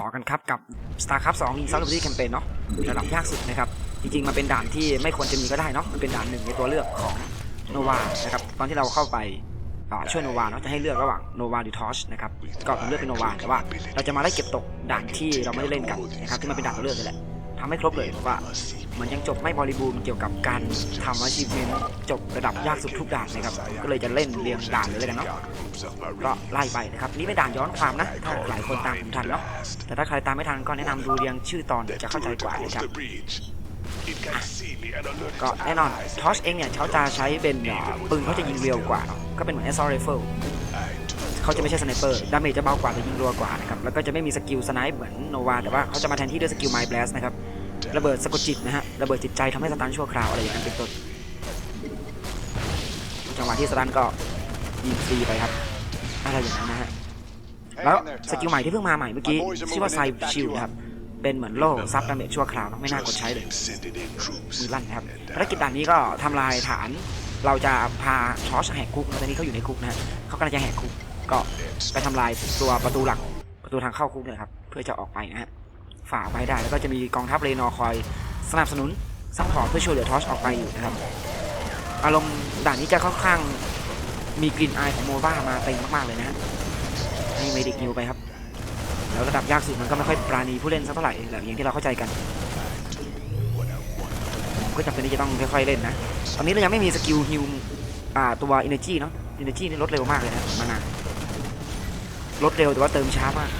ต่อกันครับกับ StarCraft 2 In South Campaign เนาะระดับยากสุดนะครับ จริงๆ มันเป็นด่านที่ไม่ควรจะมีก็ได้เนาะมันเป็นด่านหนึ่งในตัวเลือกของโนวานะครับตอนที่เราเข้าไปช่วยโนวาเนาะจะให้เลือกระหว่างโนวาหรือทอชนะครับก็ผมเลือกเป็นโนวาแต่ว่าเราจะมาได้เก็บตกด่านที่เราไม่ได้เล่นกันนะครับที่มันเป็นด่านตัวเลือกนี่แหละ ทำให้ครบเลยเพราะว่ามันยังจบไม่บริบูรณ์เกี่ยวกับการทำอาชีพเป็นจบระดับยากสุดทุกด่านนะครับ ก็เลยจะเล่นเรียงด่านเลยกันเนาะก็ไล่ไปนะครับนี่เป็นด่านย้อนความนะถ้าหลายคนตามผมทันเนาะแต่ถ้าใครตามไม่ทันก็แนะนำดูเรียงชื่อตอนจะเข้าใจกว่านะครับก็แน่นอนทอชเองเนี่ยเขาจะใช้เป็นเอ่อปืนเขาจะยิงเร็วกว่าเนอะก็เป็นเหมือน assault rifle เขาจะไม่ใช่สไนเปอร์ดาเมจจะเบากว่าแต่ยิงรัวกว่านะครับแล้วก็จะไม่มีสกิลสไนป์เหมือนโนวาแต่ว่าเขาจะมาแทนที่ด้วยสกิลไมล์แบลสนะครับระเบิดสะกดจิตนะฮะระเบิดจิตใจทำให้สตันชั่วคราวอะไรอย่างนั้นเป็นต้นจังหวะที่สตันก็ยิงฟรีไปครับอะไรอย่างนั้นนะฮะแล้วสกิลใหม่ที่เพิ่งมาใหม่เมื่อกี้ชื่อว่าไซชิลนะครับเป็นเหมือนโล่ซับดาเมจชั่วคราวนะไม่น่ากดใช้เลยมือลั่นนะครับภารกิจด่านนี้ก็ทำลายฐาน เราจะพาชอชแหกคุกนะตอนนี้เขาอยู่ในคุกนะฮะเขากำลังจะแหกคุก ก็ไปทำลายตัวประตูหลักประตูทางเข้าคุกเนี่ยครับเพื่อจะออกไปนะฮะฝ่าไปได้แล้วก็จะมีกองทัพเรนอคอย สนับสนุนซัพพอร์ตเพื่อช่วยเหลือทอชออกไปอยู่นะครับ อารมณ์ด่านนี้จะค่อนข้างมีกลิ่นอายของโมบ้ามาเต็มมากๆเลยนะฮะให้เมดิกนิวไปครับแล้วระดับยากสุดมันก็ไม่ค่อยปราณีผู้เล่นสักเท่าไหร่แบบอย่างที่เราเข้าใจกันผมก็จำเป็นที่จะต้องค่อยๆเล่นนะ ตอนนี้เรายังไม่มีสกิลฮิวอ่าตัว Energy เนาะ Energy นี่ลดเร็วมากเลยนะ มานา นลดเร็วแต่ว่าเติมช้ามาก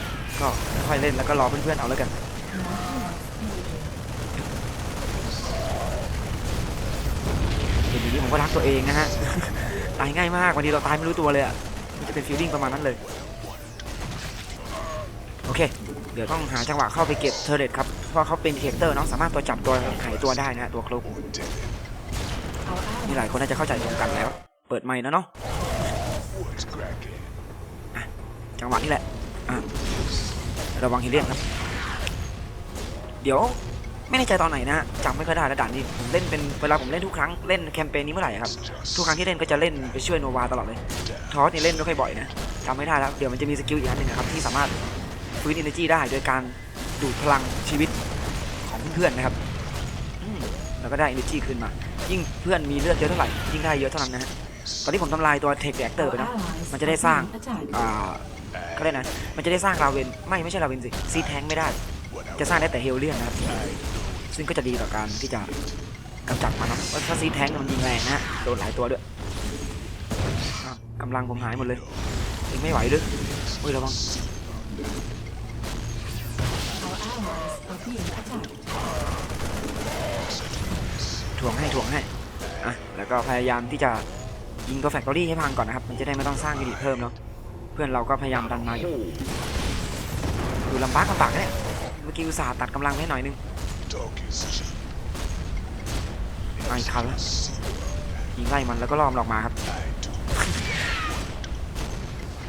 ก็ค่อยเล่นแล้วก็รอเพื่อนๆเอาแล้วกันเห็นอย่างนี้ผมก็รักตัวเองนะฮะ ตายง่ายมากวันนี้เราตายไม่รู้ตัวเลยอะมันจะเป็นฟีลลิ่งประมาณนั้นเลย โอเค เดี๋ยวต้องหาจังหวะเข้าไปเก็บเทอร์เรตครับ เพราะเขาเป็นเทคเตอร์เนาะสามารถตัวจับตัวหายตัวได้นะฮะตัวคลุกนี่หลายคนน่าจะเข้าใจตรงกันแล้ว เปิดไมค์แล้วเนาะ จังหวะนี้แหละระวังเฮเลียนครับ เดี๋ยวไม่แน่ใจตอนไหนนะจำไม่ค่อยได้แล้วด่านนี้ผมเล่นเป็นเวลาผมเล่นทุกครั้งเล่นแคมเปญนี้เมื่อไหร่ครับทุกครั้งที่เล่นก็จะเล่นไปช่วยโนวาตลอดเลยทอสนี่เล่นไม่ค่อยบ่อยนะจำไม่ได้แล้วเดี๋ยวมันจะมีสกิลอีกอันหนึ่งนะครับที่สามารถฟื้น energy ได้โดยการดูดพลังชีวิตของเพื่อนๆนะครับแล้วก็ได้ energy คืนมา ยิ่งเพื่อนมีเลือดเยอะเท่าไหร่ยิ่งได้เยอะเท่านั้นนะฮะตอนที่ผมทำลายตัว tech reactor ไปนะมันจะได้สร้างอ่า ก็ได้นะ มันจะได้สร้างราเวนไม่ไม่ใช่ราเวนสิซีแทงไม่ได้ จะสร้างได้แต่เฮลเลียนนะครับ ซึ่งก็จะดีต่อการที่จะกำจัดมันนะเพราะถ้าซีแทงมันยิงแรงนะฮะโดนหลายตัวด้วยกำลังผมหายหมดเลยยังไม่ไหวด้วยอุ้ยระวังถ่วงให้ถ่วงให้อะแล้วก็พยายามที่จะยิงตัวแฟคทอรี่ให้พังก่อนนะครับ มันจะได้ไม่ต้องสร้างยูนิตเพิ่มเนาะ พื่อนเราก็พยายามดันมาอยู่ดูลำบากลำบากเนี่ยเมื่อกี้อุตส่าห์ตัดกำลังให้หน่อยนึงมาอีกครั้งแล้วยิงไล่มันแล้วก็ล่อมออกมาครับ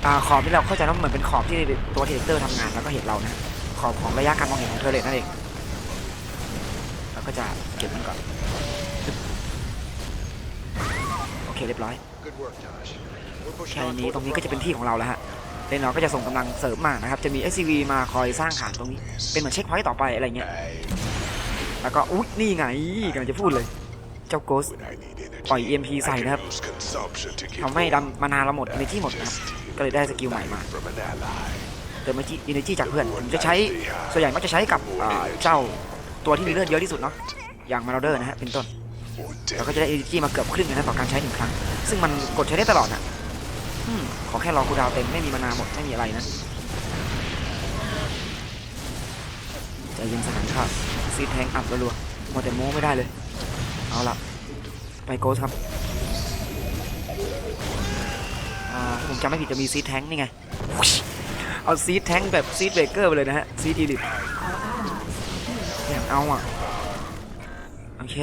อ่าขอบที่เราเข้าใจว่าเหมือนเป็นขอบที่ตัวเทเลเตอร์ทำงานแล้วก็เห็นเรานะขอบของระยะการมองเห็นของเทเลตนั่นเองแล้วก็จะเก็บมันก่อน เคเรียบร้อยแค่นี้ตรงนี้ก็จะเป็นที่ของเราแล้วฮะเลนเราก็จะส่งกำลังเสริมมานะครับ จะมี SCV มาคอยสร้างฐานตรงนี้ เป็นเหมือนเช็คพอยต์ต่อไปอะไรเงี้ย แล้วก็อุ๊ยนี่ไงกำลังจะพูดเลย เจ้าโกสปล่อย EMP ใส่นะครับทำให้ดำมานานเราหมด energy หมดนะครับ ก็เลยได้สกิลใหม่มา เติม energy energy จากเพื่อน ผมจะใช้ ส่วนใหญ่ก็จะใช้กับอ่าเจ้าตัวที่มีเลือดเยอะที่สุดเนาะ อย่างมาราเดอร์นะฮะ เป็นต้น เราก็จะได้ energy มาเกือบครึ่งนะต่อการใช้หนึ่งครั้ง ซึ่งมันกดใช้ได้ตลอดนะอืมขอแค่รอคูดาวเต็มไม่มีมานาหมดไม่มีอะไรนะใจเย็นสถานข่าซีแทงอัดรัวๆมดแต่โม้ไม่ได้เลย เอาละไปโกสครับอ่าถ้าผมจำไม่ผิดจะมีซีแทงนี่ไง เอาซีแทงแบบซีเบเกอร์ไปเลยนะฮะซีดอีลิทอย่างเอาอะ โอเค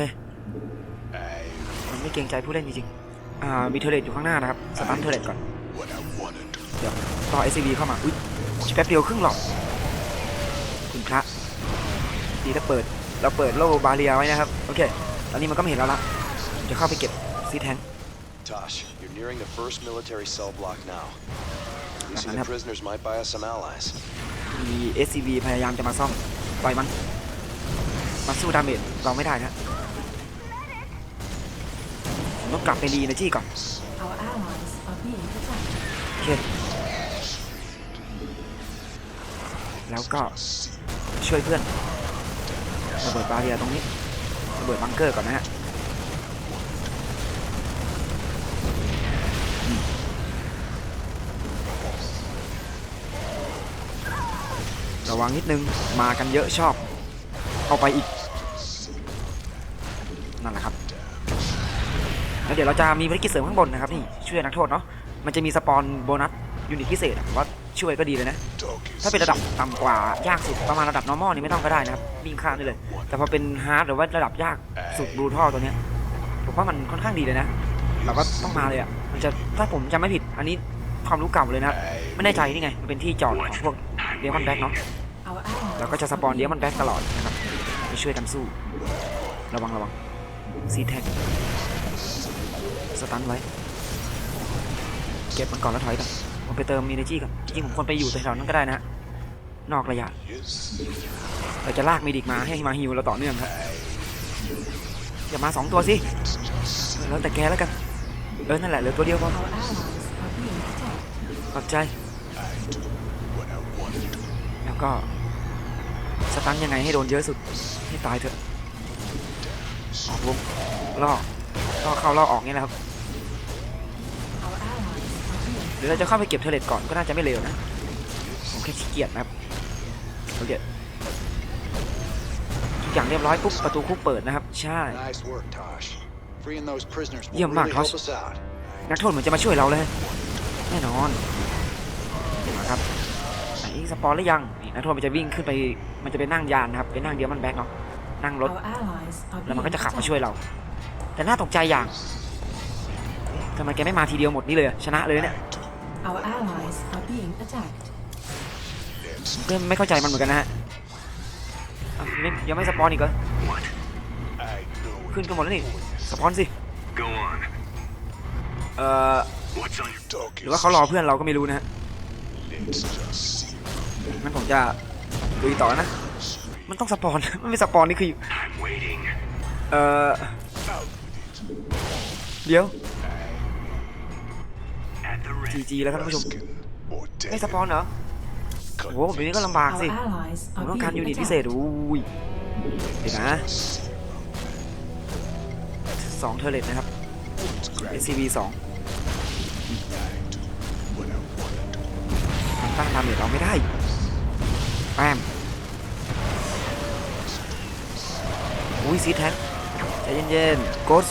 กรงใจผู้เล่นจริงๆ อ่า มีเทอร์เลตอยู่ข้างหน้านะครับ สตันเทอร์เลตก่อน เดี๋ยว ต่อ SCV เข้ามา อุ้ยแป๊บเดียวครึ่งหลอดคุณพระ ดีถ้าเปิด เราเปิดโลบาเรียไว้นะครับ โอเค ตอนนี้มันก็ไม่เห็นแล้วละผมจะเข้าไปเก็บซีแทง Tosh, you're nearing the first military cell block now. Releasing Yep. the prisoners might buy us some allies. มีมี SCV พยายามจะมาซ่อมปล่อยมัน มาสู้ดาเมจเราไม่ได้นะ ผมต้องกลับไปรีนะจี้ก่อนโอเคแล้วก็ช่วยเพื่อนระเบิดบาเรียตรงนี้ระเบิดบังเกอร์ก่อนนะฮะระวังนิดนึงมากันเยอะชอบ เอาไปอีก เดี๋ยวเราจะมีภารกิจเสริมข้างบนนะครับนี่ช่วยนักโทษเนาะมันจะมีสปอนโบนัสยูนิตพิเศษว่าช่วยก็ดีเลยนะ ถ้าเป็นระดับต่ำกว่ายากสุดประมาณระดับ normal นี่ไม่ต้องก็ได้นะครับวิ่งข้ามได้เลย แต่พอเป็น hard หรือว่าระดับยากสุด brutal ตัวเนี้ยผมว่ามันค่อนข้างดีเลยนะเราก็ต้องมาเลยอะมันจะถ้าผมจำไม่ผิดอันนี้ความรู้เก่าเลยนะไม่แน่ใจนี่ไงมันเป็นที่จอดของพวกเดียมอนแบ็กเนาะแล้วก็จะสปอนเดียมอนแบ็กตลอดนะครับไปช่วยกันสู้ ระวังระวังซีแท็ก สตันไว้ เก็บมันก่อนแล้วถอยก่อนผมไปเติม energy ก่อนจริงผมควรไปอยู่แถวๆนั้นก็ได้นะฮะนอกระยะเราจะลากเมดิกมาให้มาฮิวเราต่อเนื่องครับอย่ามาสองตัวสิแล้วแต่แกแล้วกันเออนั่นแหละเหลือตัวเดียวพอขอบใจ แล้วก็สตันยังไงให้โดนเยอะสุดให้ตายเถอะออกวงล่อ ล่อเข้าล่อออกเนี่ยแหละครับ Our allies are being หรือเราจะเข้าไปเก็บเทเลตก่อนก็น่าจะไม่เร็วนะผมแค่ขี้เกียจนะครับโอเคทุกอย่างเรียบร้อยปุ๊บประตูคุกเปิดนะครับ ใช่ Nice work, Tosh. Freeing those prisoners will Yeah, really Mark, help Tosh. us out. นักโทษเหมือนจะมาช่วยเราเลย แน่นอนมาครับไหนสปอนหรือยังนี่นักโทษมันจะวิ่งขึ้นไปมันจะไปนั่งยานนะครับไปนั่งเดียวมันแบ็กเนาะนั่งรถ Our allies are แล้ว being มันก็จะขับมา attacked. ช่วยเรา แต่น่าตกใจอย่างทำไมแกไม่มาทีเดียวหมดนี่เลยอะชนะเลยเนี่ย Our allies are being attacked. ก็ไม่เข้าใจมันเหมือนกันนะฮะอะไม่ยังไม่สปอนอีกเหรอ I know ขึ้นกันหมดแล้วนี่สปอนสิ Go on. เอ่อ What's on your dog หรือว่าเขารอเพื่อนเราก็ไม่รู้นะฮะ Let's just see. งั้นผมจะลุยต่อนะ มันต้องสปอน มันไม่สปอนนี่คือ I'm waiting. เอ่อ เดี๋ยว At the ready. จีจีแล้วครับท่านผู้ชม ไม่สปอนเหรอโอ้โหแบบนี้ก็ลำบากสิผมต้องการยูนิตพิเศษอุ้ยเดี๋ยวนะสองเทเลตนะครับ SCV สองตั้งดาเมจเราไม่ได้แปมอุ้ยซีแท็ก ใจเย็นๆกส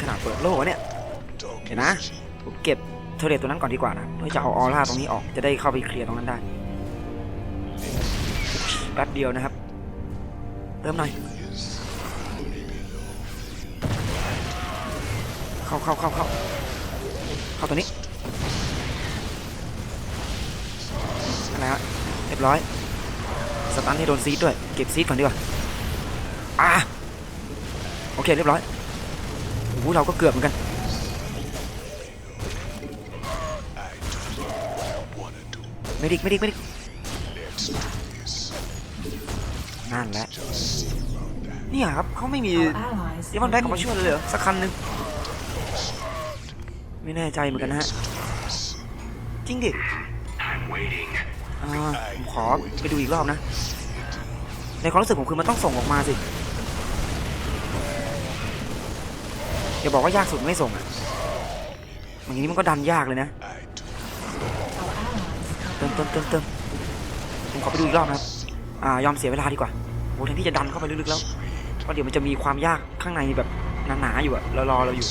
ขนาดเปิดโลกวะเนี่ยเห็นนะผมเก็บเทเรตตัวนั้นก่อนดีกว่านะเพื่อจะเอาออร่าตรงนี้ออกจะได้เข้าไปเคลียร์ตรงนั้นได้แป๊บเดียวนะครับเติมหน่อยเข้าเข้าเข้าเข้าเข้าตัวนี้อะไรฮะเรียบร้อย สตันให้โดนซีดด้วย เก็บซีดก่อนดีกว่าอะโอเคเรียบร้อยโอ้โหเราก็เกือบเหมือนกันไม่ดิกไม่ดิกไม่ดิกนั่นแหละเนี่ยครับเขาไม่มีเดี๋ยวมันแบ็กออกมาช่วยเลยเหรอสักคันหนึ่งไม่แน่ใจเหมือนกันนะฮะ จริงดิอ่าผมขอไปดูอีกรอบนะ ในความรู้สึกผมคือมันต้องส่งออกมาสิอย่าบอกว่ายากสุดไม่ส่งอะอย่างนี้มันก็ดันยากเลยนะเติมเติมเติมเติมผมขอไปดูอีกรอบนะครับอ่ายอมเสียเวลาดีกว่าโหแทนที่จะดันเข้าไปลึกๆแล้วเพราะเดี๋ยวมันจะมีความยากข้างในแบบหนาๆอยู่อะรอรอเราอยู่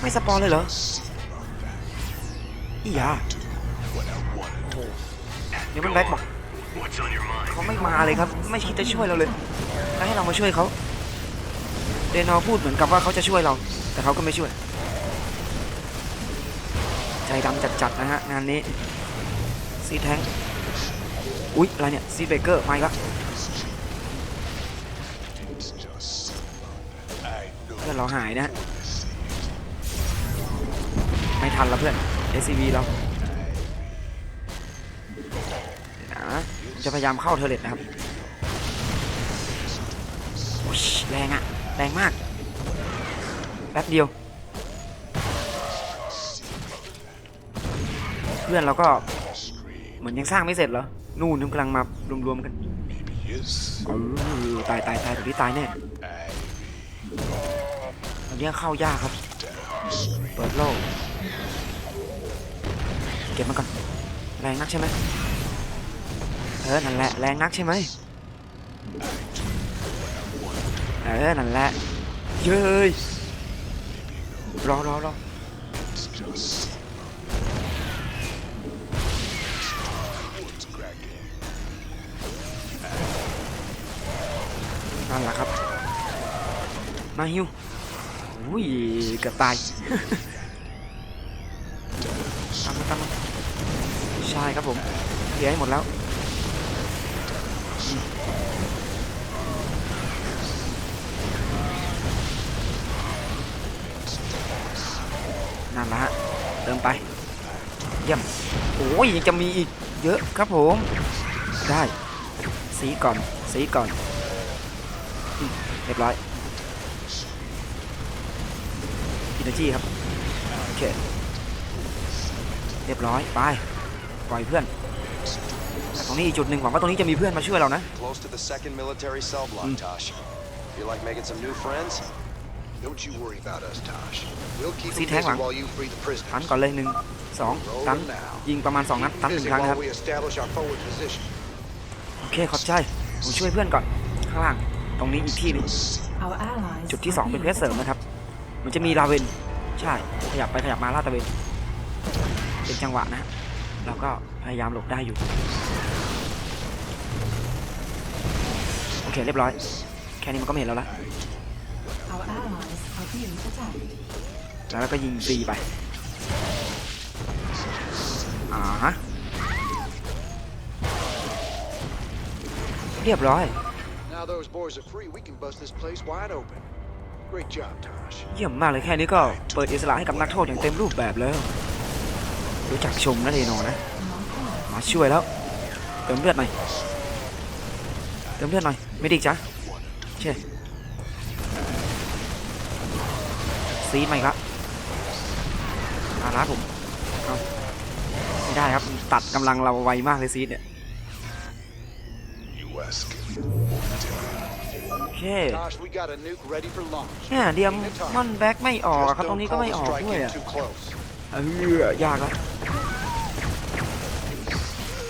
ไม่สปอนเลยเหรออีหยาโอ้โหเดี๋ยวมันแบ็คบอก เขาไม่มาเลยครับ ไม่คิดจะช่วยเราเลยแล้วให้เรามาช่วยเขาเดนอพูดเหมือนกับว่าเขาจะช่วยเรา แต่เขาก็ไม่ช่วย ใจดำจัดๆนะฮะงานนี้ซีแทงอุ๊ยอะไรเนี่ยซีเบเกอร์มาอีกแล้วเพื่อนเราหายนะฮะไม่ทันแล้วเพื่อน SCV เรา ผมจะพยายามเข้าเทเลตนะครับแรงอะแรงมากแป๊บเดียว เพื่อนเราก็เหมือนยังสร้างไม่เสร็จเหรอ นู่นนึงกำลังมารวมๆกัน Yes. เอตายตายตายตรงนี้ตายแน่ตอนนี้เข้ายากครับ เปิดโล่เก็บมาก่อน แรงนักใช่ไหม ออนั่นแหละแรงนักใช่ไหมเออนั่นแหละเย้ยรอรอรอนั่นแหละครับ มาฮิวอุ้ยเกือบตายตามมาตามมาใช่ครับผมเคลียร์ให้หมดแล้ว อ้ยยังจะมีอีกเยอะครับผม ได้สีก่อนสีก่อนเรียบร้อยอินเนอร์จีครับโอเคเรียบร้อยไปปล่อยเพื่อนแต่ตรงนี้อีกจุดหนึ่งหวังว่าตรงนี้จะมีเพื่อนมาช่วยเรานะ Close to the second military cell block, Mm. Tosh. Feel like making some new friends? Don't you worry about us, Tosh. We'll keep See, them Thang busy Lang. while you free the ตัน prisoners. ก่อนเลยหนึ่ง สองตันยิงประมาณสองนัดตันหนึ่ง Busy ครั้งนะครับ while we establish our forward position. โอเคขอบใจผมช่วยเพื่อนก่อน ข้างล่าง ตรงนี้อีกที่หนึง Our allies จุดที่ are 2เป็น being เพชรเสริม attacked. นะครับ มันจะมีลาเวนใช่ขยับไปขยับมาลาดตระเวนเป็นจังหวะนะเราก็พยายามหลบได้อยู่โอเคเรียบร้อย แค่นี้มันก็ไม่เห็นแล้วละ Our allies are being attacked. แล้วเราก็ยิงฟรีไป อ่าฮะ เรียบร้อย Now those boys are free, we can bust this place wide open. Great job, Tosh. เยี่ยมมากเลยแค่นี้ก็เปิดอิสระให้กับนักโทษอย่างเต็มรูปแบบแล้ว รู้จักชมนะเรโนนะ มาช่วยแล้ว เติมเลือดหน่อย เติมเลือดหน่อย ไม่ดิกจ้ะเช่ซีดมาอีกแล้วอาร้าผมเอา ไม่ได้ครับ ตัดกำลังเราไวมากเลยซีดเนี่ย You asking? โอเค Tosh, we got a nuke ready for launch. เนี่ยเดียม Taking the time. มอนแบ็กไม่ออกอะ Just ครับตรง don't นี้ก็ call ไม่ the ออก strike ด้วย in อะ too close. เออยากละ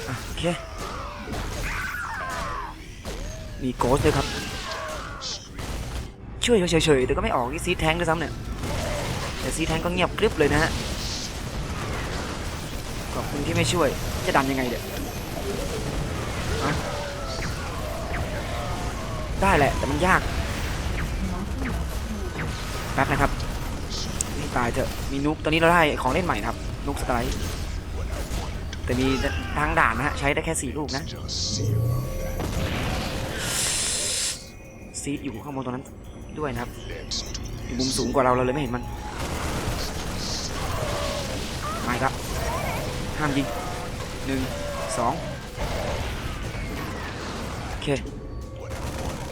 อะโอเคมีโกสด้วยครับช่วยเฉยๆแต่ก็ไม่ออกที่ซีแทงด้วยซ้ำเนี่ยแต่ซีแทงก็เงียบกริบเลยนะฮะ ขอบคุณที่ไม่ช่วย จะดันยังไงเดี๋ยวได้แหละ แต่มันยากแป๊บนะครับนี่ตายเถอะ มีนุกตอนนี้เราได้ของเล่นใหม่ครับ นุกสไตร์แต่มีทางด่านนะฮะ ใช้ได้แค่สี่ลูกนะ ซีดอยู่ข้างบนตรงนั้นด้วยนะครับ อยู่มุมสูงกว่าเราเราเลยไม่เห็นมันไมาอีกแล้ว ห้ามยิงหนึ่งสองโอเค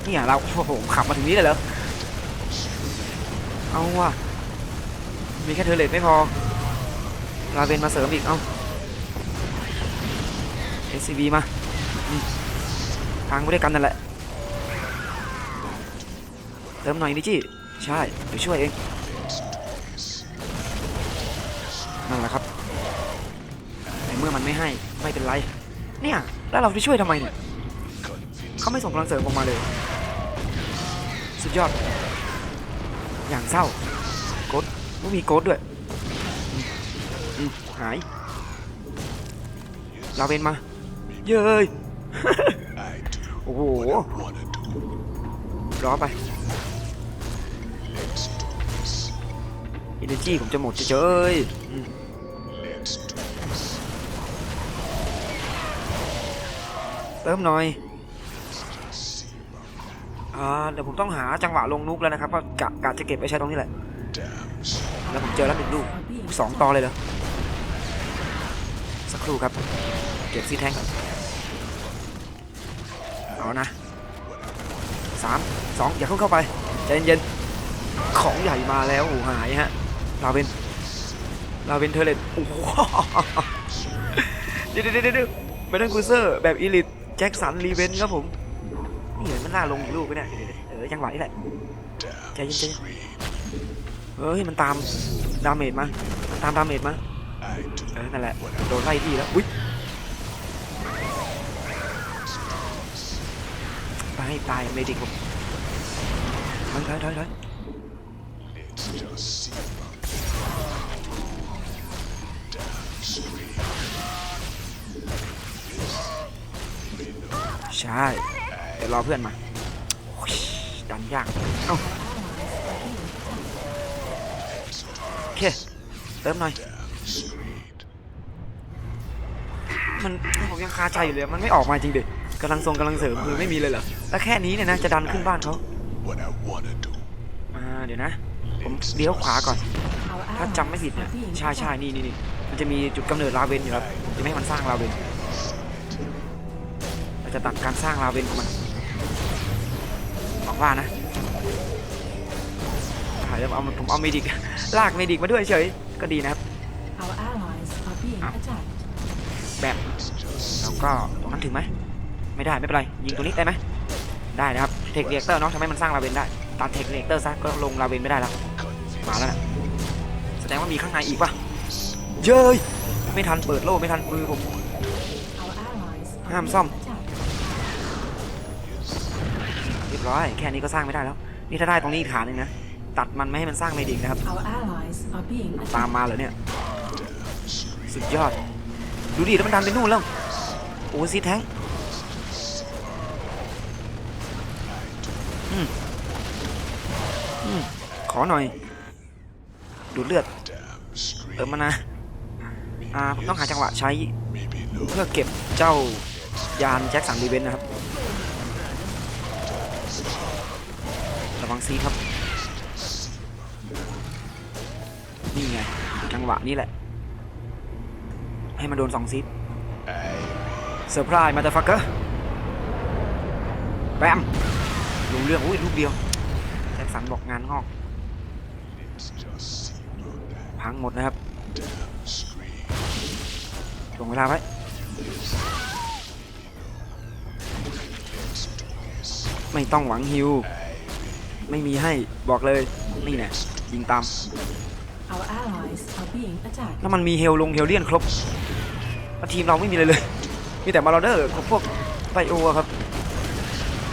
เนี่ยเราโอ้โหขับมาถึงนี้เลยเหรอเอาว่ะมีแค่เทอเลตไม่พอลาเวนมาเสริมอีกเอา SCB มาอืมทางไปด้วยกันนั่นแหละ เติมหน่อยดิจี้ใช่เดี๋ยวช่วยเอง เป็นไร เนี่ย แล้วเราไปช่วยทำไมเนี่ยเขาไม่ส่งกำลังเสริมออกมาเลย สุดยอด อย่างเศร้าโกดไม่มีโกดด้วยอือหาย เราเป็นมา เย้ยโอ้โหรอไปอินเนอร์จีผมจะหมดจะเจย เติมหน่อยอ่าเดี๋ยวผมต้องหาจังหวะลงนุกแล้วนะครับเพราะกะกะจะเก็บไปใช้ตรงนี้แหละแล้วผมเจอแล้วหนึ่งลูกสองต่อเลยเหรอสักครู่ครับ เก็บซีแทงก่อนเอานะสามสองอย่าเข้าเข้าไปใจเย็นๆของใหญ่มาแล้วโอ้หายฮะลาเวนลาเวนเทเลตโอ้โหเดี๋ยวเดี๋ยวเดี๋ยวเดี๋ยวเบนคูเซอร์แบบอีลิท แจ็คสันรีเวนครับผมนี่เลยมันน่าลงอีกลูกไปเนี่ยเออจังหวะนี้แหละใจเย็นใจเฮ้ยมันตามดาเมจมามันตามดาเมจมาเออนั่นแหละโดนไล่ที่แล้วอุ้ยตายตายเมดิกผมถอยถอยถอย ใช่เดี๋ยวรอเพื่อนมาโอ้ยดันยากเอ้าโอเคเติมหน่อยมันผมยังคาใจอยู่เลยมันไม่ออกมาจริงดิกำลังทรงกำลังเสริมคือไม่มีเลยเหรอแล้วแค่นี้เนี่ยนะจะดันขึ้นบ้านเขา What I wanna do. อ่าเดี๋ยวนะ ผมเลี้ยวขวาก่อน Our ถ้า allies จำไม่ผิดเนี่ย are being ใช่ใช่ attacked. นี่นี่นี่มันจะมีจุดกำเนิดลาเวนอยู่ครับจะไม่ให้มันสร้างลาเวน เราจะตัดการสร้างลาเวนของมันหวังว่านะถ่ายแล้วเอาผมเอาเมดิกลากเมดิกมาด้วยเฉยก็ดีนะครับ Our allies are being Ow. attacked. แบบแล้วก็ตรงนั้นถึงไหมไม่ได้ไม่เป็นไรยิงตรงนี้ได้ไหมได้นะครับเทคเรียกเตอร์เนาะทำให้มันสร้างลาเวนได้ตัดเทคเรียกเตอร์ซะก็ลงลาเวนไม่ได้แล้วมาแล้วนะแสดงว่ามีข้างในอีกป่ะเย้ยไม่ทันเปิดโล่ไม่ทันมือผม Our allies are Ham being xong. รียบร้อย แค่นี้ก็สร้างไม่ได้แล้ว นี่ถ้าได้ตรงนี้อีกฐานหนึงนะ ตัดมันไม่ให้มันสร้างเมดิกนะครับ Our allies are being ตาม attacked. มาเหรอเนี่ย สุดยอด ดูดิแล้วมันดันไปนู่นแล้ว โอ้ซีแทงอืมอืมขอหน่อย ดูดเลือดเติมมานะอ่าผมต้องหาจังหวะใช้เพื่อเก็บเจ้ายานแจ็คสันรีเวนนะครับ ระวังซีครับ นี่ไงจังหวะนี้แหละ ให้มันโดนสองซีเซอร์ไพรส์มาเตอร์ฟักเกอร์แบมรู้เรื่องอุ้ยลูกเดียวแจ็คสันบอกงานงอก พังหมดนะครับถ่วงเวลาไว้ไม่ต้องหวังฮิว ไม่มีให้บอกเลยนี่แน่ยิงตาม Our allies are being attacked. แล้วมันมีเฮลลงเฮลเลียนครบแล้วทีมเราไม่มีเลยเลย มีแต่มาราเดอร์กับพวกไบโออะครับ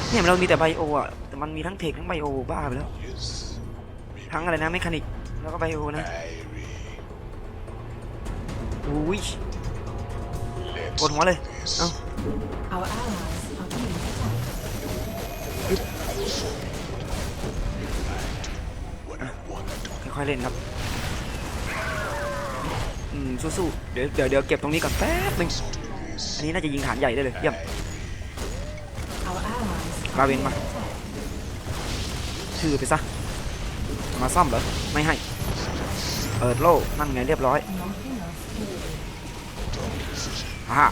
เนี่ยเรามีแต่ไบโออะแต่มันมีทั้งเทคทั้งไบโอบ้าไปแล้ว ทั้งอะไรนะเมคานิก แล้วก็ไบโอนะอุ้ยปวดหัวเลย เอ้า Our allies ค่อยเล่นครับ อืมสู้ๆเดี๋ยวเดี๋ยวเดี๋ยวเก็บตรงนี้ก่อนแป๊บหนึงอันนี้น่าจะยิงฐานใหญ่ได้เลยเยี่ยม Our allies are Ba bên being mà. attacked. ชื่อไปซะ มาซ่อมเหรอ ไม่ให้เปิดโล่นั่นไงเรียบร้อย Not enough fuel. อ่า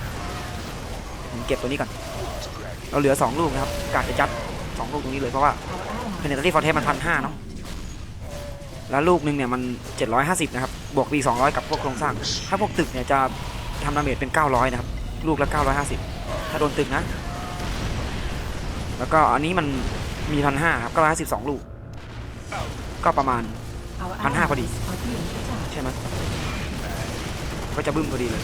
ผมเก็บตัวนี้ก่อน เราเหลือ 2 ลูกนะครับกาจะจัด2ลูกตรงนี้เลยเพราะว่า Our เพน allies เนตตี้ฟอร์เทมันพันห้าเนาะ แล้วลูกหนึ่งเนี่ยมัน 750 นะครับ บวกปี200 กับพวกโครงสร้าง ถ้าพวกตึกเนี่ยจะทำดาเมจเป็น 900 นะครับ ลูกละ 950 ถ้าโดนตึกนะ แล้วก็อันนี้มันมีพันห้าครับ 952 ลูก ก็ประมาณ our พันห้าพอดี allies are being attacked. ใช่ไหมก็จะบึ้มพอดีเลย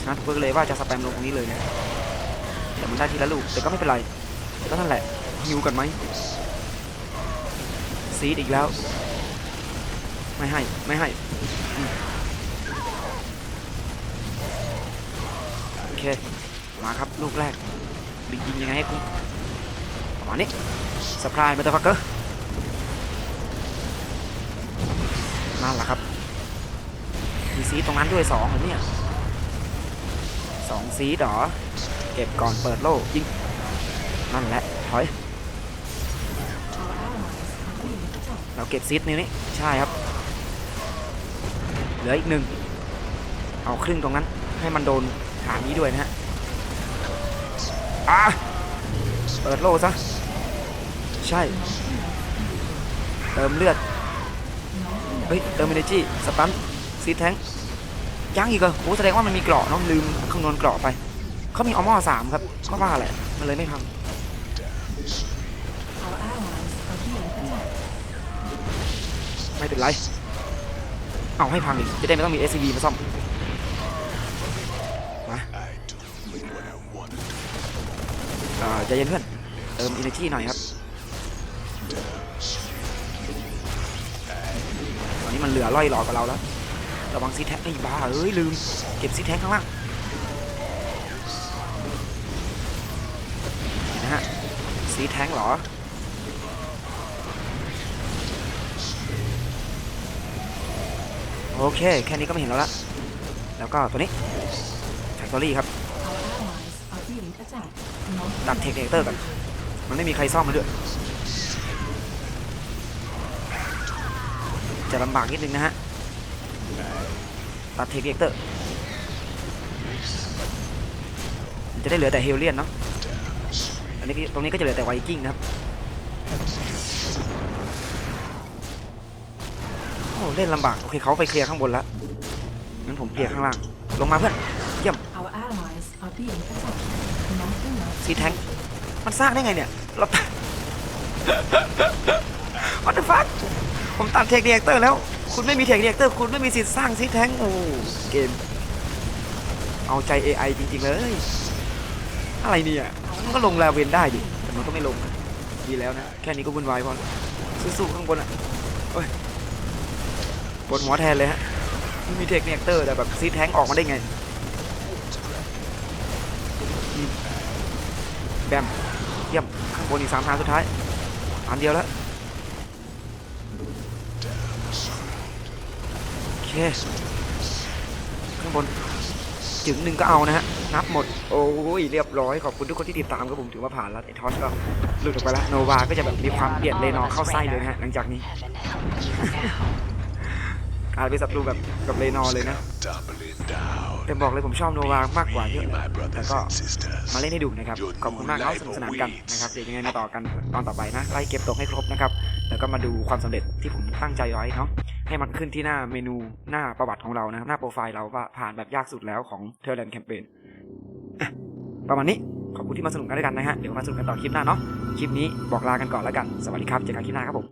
ชนะเพิร์กเลยว่าจะสแปมลงตรงนี้เลยนะแต่มันได้ทีละลูก แต่ก็ไม่เป็นไร ก็นั่นแหละฮิวกันไหม ซีดอีกแล้ว ไม่ให้ ไม่ให้ โอเค มาครับ ลูกแรกบิงยิงยังไงให้คุณประมาณนี้สปายมาตอร์ฟักเกอร์นั่นแหละครับมีซีดตรงนั้นด้วยสองเหรอเนี่ยสองซีดเหรอ เก็บก่อนเปิดโล่ยิง นั่นแหละ ถอย เก็บซีดนิ้วนี้ใช่ครับ เหลืออีกหนึ่งเอาครึ่งตรงนั้น ให้มันโดนฐานนี้ด้วยนะฮะอะเปิดโล่ซะใช่ เติมเลือด เฮ้ย เติมเอเนจีสตันซีแทงยังอีกเหรอโอ้แสดงว่ามันมีเกราะเนาะลืมคำนวณเกราะไป เขามีออมอสามครับ ก็ว่าแหละ มันเลยไม่พัง ไม่เป็นไร เอาให้พังอีกจะได้ไม่ต้องมี SCV มาซ่อม มาเอ่อใจเย็นเพื่อน เติม energy หน่อยครับ ตอนนี้มันเหลือล่อยหลอกกับเราแล้ว ระวังซีแท็กไอ้บ้าเอ้ยลืม เก็บซีแท็กข้างล่างนะฮะซีแท็งเหรอ โอเค แค่นี้ก็ไม่เห็นแล้วละ แล้วก็ตัวนี้แฟคทอรี่ครับ Our allies are being attacked. Not ตัดเทคเนเตอร์กัน มันไม่มีใครซ่อมมันด้วย จะลำบากนิดนึงนะฮะตัดเทคเนเตอร์จะได้เหลือแต่เฮลเลียนเนาะ อันนี้ตรงนี้ก็จะเหลือแต่ไวกิ้งนะครับ เล่นลำบาก โอเคเขาไปเคลียร์ข้างบนแล้วงั้นผมเคลียร์ข้างล่าง ลงมาเพื่อน เยี่ยม our allies are being attacked. Not enough. ซีแทงมันสร้างได้ไงเนี่ย เรา What the fuck ผมตัดเทคเรียกเตอร์แล้ว คุณไม่มีเทคเรียกเตอร์ คุณไม่มีสิทธิ์สร้างซีแทงโอ้เกม เอาใจ AI จริง ๆ เลย อะไรเนี่ยมันก็ลงลาเวนได้ดิ แต่มันก็ไม่ลงอะดีแล้วนะ แค่นี้ก็วุ่นวายพอแล้วสู้ๆข้างบนอะโอ้ย ปวดหัวแทนเลยฮะไม่มีเทคเรียเตอร์แต่แบบซีแทงออกมาได้ไงแบมเยี่ยมข้างบนอีกสามทางสุดท้ายอันเดียวแล้วโอเคข้างบนถึงหนึ่งก็เอานะฮะนับหมด โอ้ยเรียบร้อยขอบคุณทุกคนที่ติดตามครับผมถือว่าผ่านแล้วไอทอสก็หลุดออกไปแล้วโนวาก็จะแบบมีความเบียดเลนอเข้าไส้เลยนะฮะหลังจากนี้ กลายเป็นศัตรูแบบกับเลนอเลยนะ แต่บอกเลยผมชอบโนวามากกว่าเยอะแต่ก็มาเล่นให้ดูนะครับ ขอบคุณมากครับสนุกสนานกันนะครับ เดี๋ยวยังไงมาต่อกันตอนต่อไปนะ ไล่เก็บตกให้ครบนะครับ แล้วก็มาดูความสำเร็จที่ผมตั้งใจไว้เนาะ ให้มันขึ้นที่หน้าเมนูหน้าประวัติของเรานะครับ หน้าโปรไฟล์เราว่าผ่านแบบยากสุดแล้วของเทอร์แลนด์แคมเปญประมาณนี้ ขอบคุณที่มาสนุกกันด้วยกันนะฮะ เดี๋ยวมาสนุกกันต่อคลิปหน้าเนาะ คลิปนี้บอกลากันก่อนแล้วกัน สวัสดีครับ เจอกันคลิปหน้าครับผม